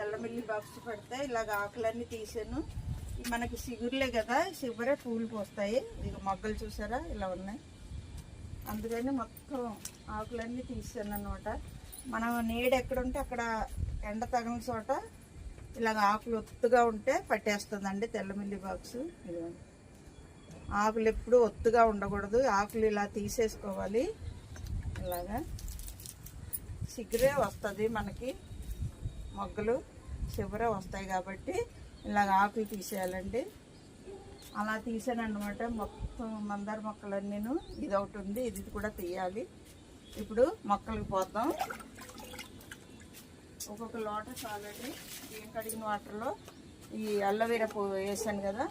తెల్లమిల్లి box పెడితే ఇలాగ ఆకులన్నీ తీసాను. మనకి సిగురులే కదా సిగురే పూలు పోస్తాయి. ఇక మొగ్గలు చూసారా? ఇలా ఉన్నాయి. అందుకని మొత్తం ఆకులన్నీ తీసాను అనమాట మనం నీడ ఎక్కడుంటే అక్కడ ఎండ తగిన చోట ఇలాగ ఆకులు ఒత్తుగా ఉంటే పట్టేస్తుందండి తెల్లమిల్లి బాక్స్. ఇదిగోండి ఆకులు ఎప్పుడు ఒత్తుగా ఉండకూడదు. ఆకులు ఇలా తీసేసుకోవాలి. ఇలాగా. సిగురే వస్తుంది మనకి. మొగ్గలు చివర వస్తాయి కాబట్టి ఇలాగ ఆకులు తీసేయాలండి. అలా తీసాను అనమాట మొత్తం మందార మొక్కలన్నీను ఇది ఒకటి ఉంది. ఇది కూడా తీయాలి. ఇప్పుడు మొక్కలకు పోద్దాం. ఒక్కొక్క లోట చాలండి. ఏం కడిగిన వాటర్లో ఈ అల్లవీర పువ్వు వేసాను కదా.